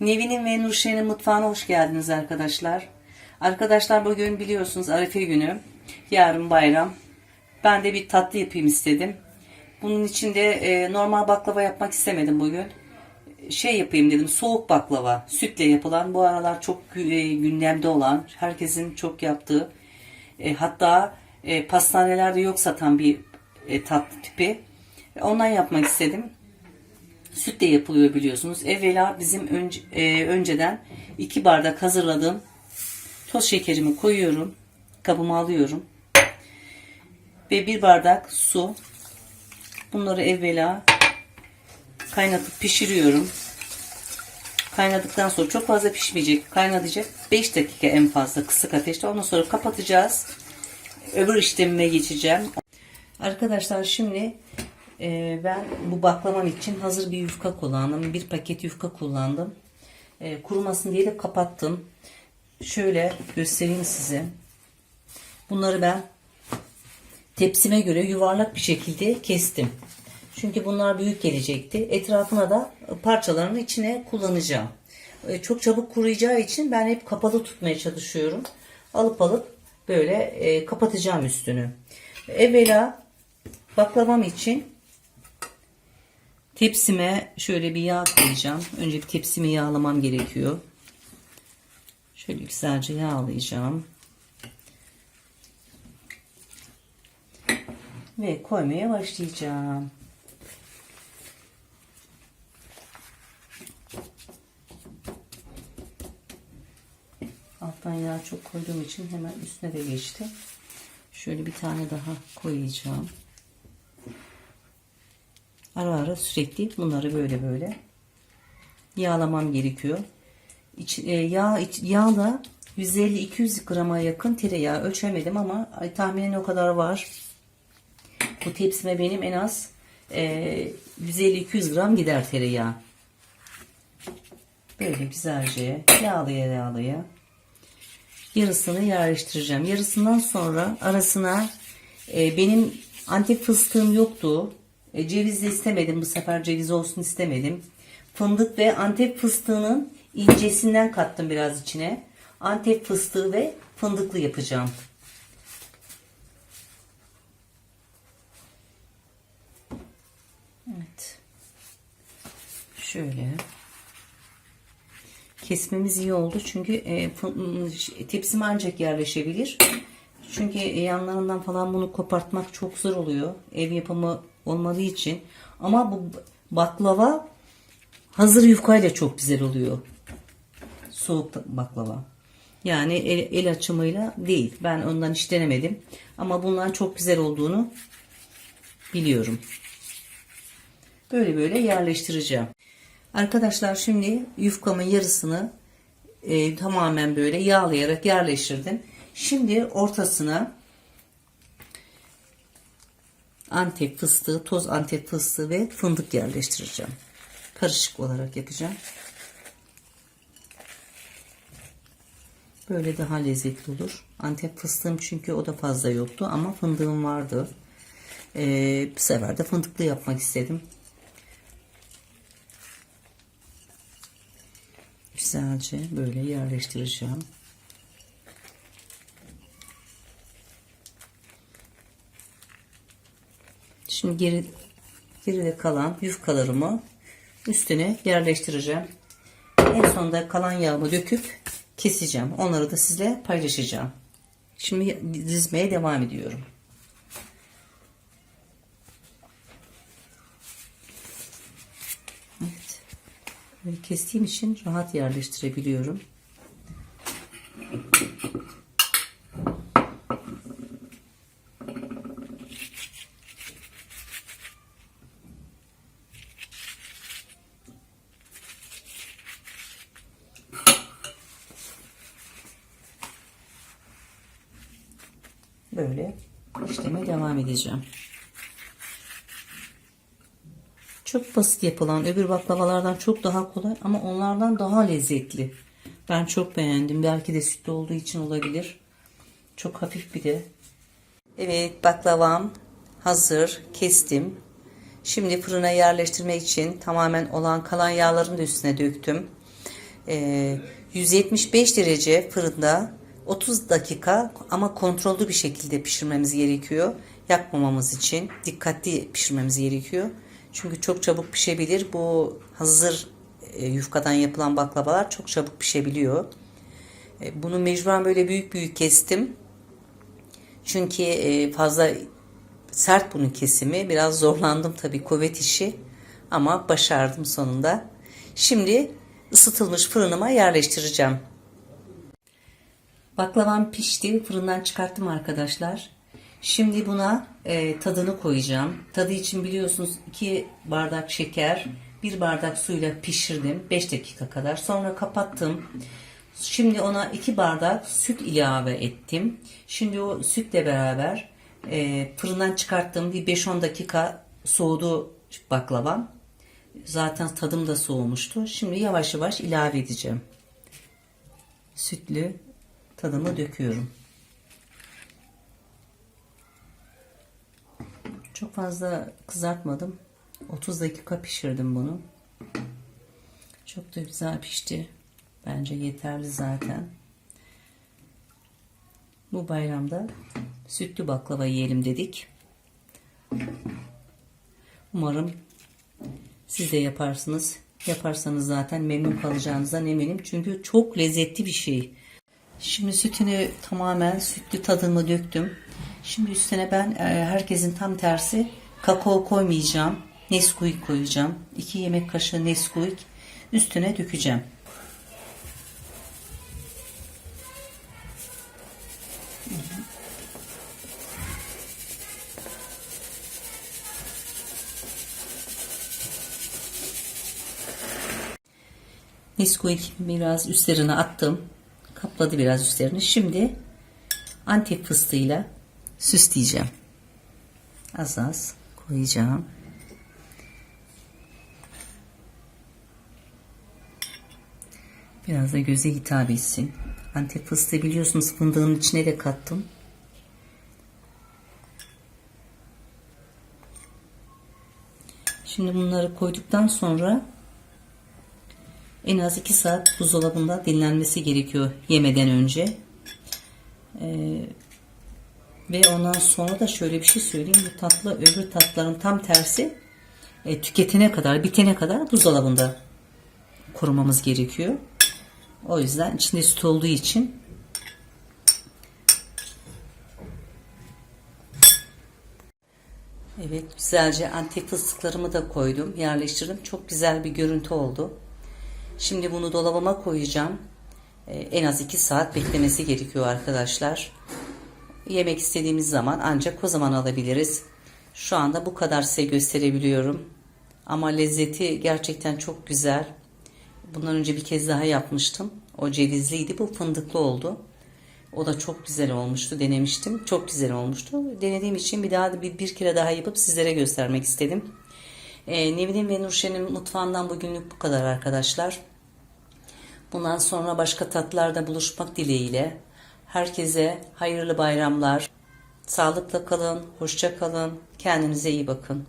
Nevin'in ve Nurşen'in mutfağına hoş geldiniz arkadaşlar. Arkadaşlar bugün biliyorsunuz Arife günü. Yarın bayram. Ben de bir tatlı yapayım istedim. Bunun için de e, normal baklava yapmak istemedim bugün. Şey yapayım dedim soğuk baklava. Sütle yapılan bu aralar çok e, gündemde olan herkesin çok yaptığı e, hatta e, pastanelerde yok satan bir e, tatlı tipi. Ondan yapmak istedim. Sütle yapılıyor biliyorsunuz. Evvela bizim önce, e, önceden iki bardak hazırladığım toz şekerimi koyuyorum. Kabıma alıyorum. Ve bir bardak su. Bunları evvela kaynatıp pişiriyorum. Kaynadıktan sonra çok fazla pişmeyecek. Kaynatacak. 5 dakika en fazla kısık ateşte. Ondan sonra kapatacağız. Öbür işlemime geçeceğim. Arkadaşlar şimdi ben bu baklavam için hazır bir yufka kullandım. Bir paket yufka kullandım. E, kurumasın diye de kapattım. Şöyle göstereyim size. Bunları ben tepsime göre yuvarlak bir şekilde kestim. Çünkü bunlar büyük gelecekti. Etrafına da parçalarını içine kullanacağım. E, Çok çabuk kuruyacağı için ben hep kapalı tutmaya çalışıyorum. Alıp alıp böyle e, kapatacağım üstünü. Evvela baklavam için tepsime şöyle bir yağ koyacağım. Önce bir tepsimi yağlamam gerekiyor. Şöyle güzelce yağlayacağım. Ve koymaya başlayacağım. Alttan yağ çok koyduğum için hemen üstüne de geçti. Şöyle bir tane daha koyacağım. Ara ara sürekli bunları böyle böyle yağlamam gerekiyor. İç, e, yağ, iç, yağda 150-200 grama yakın tereyağı ölçemedim ama ay, tahminen o kadar var. Bu tepsime benim en az e, 150-200 gram gider tereyağı. Böyle güzelce yağlaya yağlaya yarısını yerleştireceğim. Yarısından sonra arasına e, benim antep fıstığım yoktu. E, ceviz de istemedim. Bu sefer ceviz olsun istemedim. Fındık ve antep fıstığının incesinden kattım biraz içine. Antep fıstığı ve fındıklı yapacağım. Evet. Şöyle. Kesmemiz iyi oldu çünkü e, fı- tepsime ancak yerleşebilir. Çünkü yanlarından falan bunu kopartmak çok zor oluyor. Ev yapımı olmadığı için. Ama bu baklava hazır yufkayla çok güzel oluyor. Soğuk baklava. Yani el, el açımıyla değil. Ben ondan hiç denemedim. Ama bundan çok güzel olduğunu biliyorum. Böyle böyle yerleştireceğim. Arkadaşlar şimdi yufkamın yarısını e, tamamen böyle yağlayarak yerleştirdim. Şimdi ortasına antep fıstığı, toz antep fıstığı ve fındık yerleştireceğim. Karışık olarak yapacağım. Böyle daha lezzetli olur. Antep fıstığım çünkü o da fazla yoktu ama fındığım vardı. Ee, bu sefer de fındıklı yapmak istedim. Güzelce böyle yerleştireceğim. Şimdi geri geride kalan yufkalarımı üstüne yerleştireceğim. En sonunda kalan yağımı döküp keseceğim. Onları da sizle paylaşacağım. Şimdi dizmeye devam ediyorum. Evet. Kestiğim için rahat yerleştirebiliyorum. Böyle işleme devam edeceğim. Çok basit yapılan öbür baklavalardan çok daha kolay ama onlardan daha lezzetli. Ben çok beğendim. Belki de sütlü olduğu için olabilir. Çok hafif bir de. Evet baklavam hazır. Kestim. Şimdi fırına yerleştirmek için tamamen olan kalan yağlarını da üstüne döktüm. Ee, 175 derece fırında 30 dakika ama kontrollü bir şekilde pişirmemiz gerekiyor. Yakmamamız için dikkatli pişirmemiz gerekiyor. Çünkü çok çabuk pişebilir. Bu hazır e, yufkadan yapılan baklavalar çok çabuk pişebiliyor. E, Bunu mecburen böyle büyük büyük kestim. Çünkü e, fazla sert bunun kesimi. Biraz zorlandım tabii kuvvet işi. Ama başardım sonunda. Şimdi ısıtılmış fırınıma yerleştireceğim. Baklavam pişti. Fırından çıkarttım arkadaşlar. Şimdi buna e, tadını koyacağım. Tadı için biliyorsunuz 2 bardak şeker, 1 bardak suyla pişirdim 5 dakika kadar. Sonra kapattım. Şimdi ona 2 bardak süt ilave ettim. Şimdi o sütle beraber e, fırından çıkarttığım bir 5-10 dakika soğudu baklavam. Zaten tadım da soğumuştu. Şimdi yavaş yavaş ilave edeceğim. Sütlü tadımı döküyorum. Çok fazla kızartmadım. 30 dakika pişirdim bunu. Çok da güzel pişti. Bence yeterli zaten. Bu bayramda sütlü baklava yiyelim dedik. Umarım siz de yaparsınız. Yaparsanız zaten memnun kalacağınızdan eminim. Çünkü çok lezzetli bir şey. Şimdi sütünü tamamen sütlü tadımı döktüm. Şimdi üstüne ben e, herkesin tam tersi kakao koymayacağım. Nesquik koyacağım. 2 yemek kaşığı Nesquik üstüne dökeceğim. Nesquik biraz üstlerine attım. Kapladı biraz üstlerini. Şimdi antep fıstığıyla süsleyeceğim. Az az koyacağım. Biraz da göze hitap etsin. Antep fıstığı biliyorsunuz fındığın içine de kattım. Şimdi bunları koyduktan sonra en az 2 saat buzdolabında dinlenmesi gerekiyor yemeden önce. Ee, ve ondan sonra da şöyle bir şey söyleyeyim. Bu tatlı öbür tatların tam tersi e, tüketene kadar, bitene kadar buzdolabında korumamız gerekiyor. O yüzden içinde süt olduğu için Evet güzelce antik fıstıklarımı da koydum. Yerleştirdim. Çok güzel bir görüntü oldu. Şimdi bunu dolabıma koyacağım. Ee, en az 2 saat beklemesi gerekiyor arkadaşlar. Yemek istediğimiz zaman ancak o zaman alabiliriz. Şu anda bu kadar size gösterebiliyorum. Ama lezzeti gerçekten çok güzel. Bundan önce bir kez daha yapmıştım. O cevizliydi. Bu fındıklı oldu. O da çok güzel olmuştu. Denemiştim. Çok güzel olmuştu. Denediğim için bir daha bir, bir kere daha yapıp sizlere göstermek istedim. Ee, Nevin ve Nurşen'in mutfağından bugünlük bu kadar arkadaşlar. Bundan sonra başka tatlarda buluşmak dileğiyle. Herkese hayırlı bayramlar. Sağlıkla kalın, hoşça kalın. Kendinize iyi bakın.